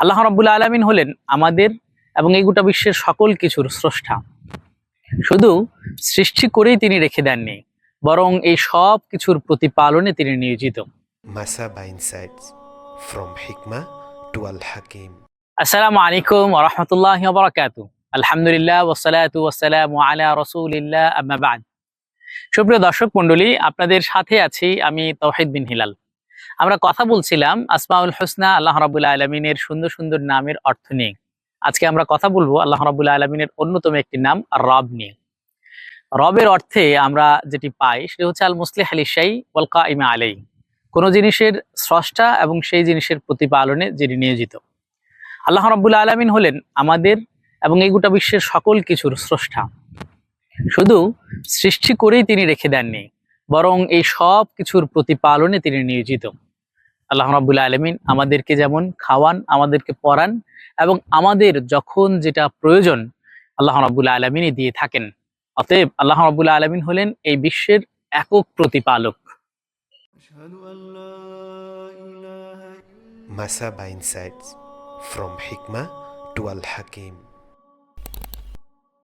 আল্লাহ রাব্বুল আলামিন হলেন আমাদের এবং এই গোটা বিশ্বের সকল কিছুর স্রষ্টা। শুধু সৃষ্টি করেই তিনি রেখে দেননি বরং এই সব কিছুর প্রতিপালনে তিনি নিয়োজিত। আসসালামু আলাইকুম রহমতুল্লাহ বারাকাতু। আলহামদুলিল্লাহ ওসালাতু ওয়াসালাম আলা রসুলিল্লাহ আম্মা বাদ। সুপ্রিয় দর্শক মণ্ডলী আপনাদের সাথে আছি আমি তৌহিদ বিন হিলাল। আমরা কথা বলছিলাম আসমাউল হোসনা, আল্লাহ রাবুল্লাহ আলমিনের সুন্দর সুন্দর নামের অর্থ নিয়ে। আজকে আমরা কথা বলব আল্লাহ রাবুল্লাহ আলমিনের অন্যতম একটি নাম, রব নিয়ে। রবের অর্থে আমরা যেটি পাই সেটা হচ্ছে আল মুসলিহ আলী শাই ওয়ালকা ইমা আলাই কোনো জিনিসের স্রষ্টা এবং সেই জিনিসের প্রতিপালনে যিনি নিয়োজিত। আল্লাহ রাব্বুল আলামিন হলেন আমাদের এবং এই গোটা বিশ্বের সকল কিছুর স্রষ্টা। শুধু সৃষ্টি করেই তিনি রেখে দেননি, বরং এই সব কিছুর প্রতিপালনে তিনি নিয়োজিত। আল্লাহ রাব্বুল আলামিন আমাদেরকে যেমন খাওয়ান আমাদেরকে পড়ান এবং আমাদের যখন যেটা প্রয়োজন আল্লাহ রাব্বুল আলামিনই দিয়ে থাকেন অতএব আল্লাহ রাব্বুল আলামিন হলেন এই বিশ্বের একক প্রতিপালক Masaba Insights from Hikmah to Al Hakim.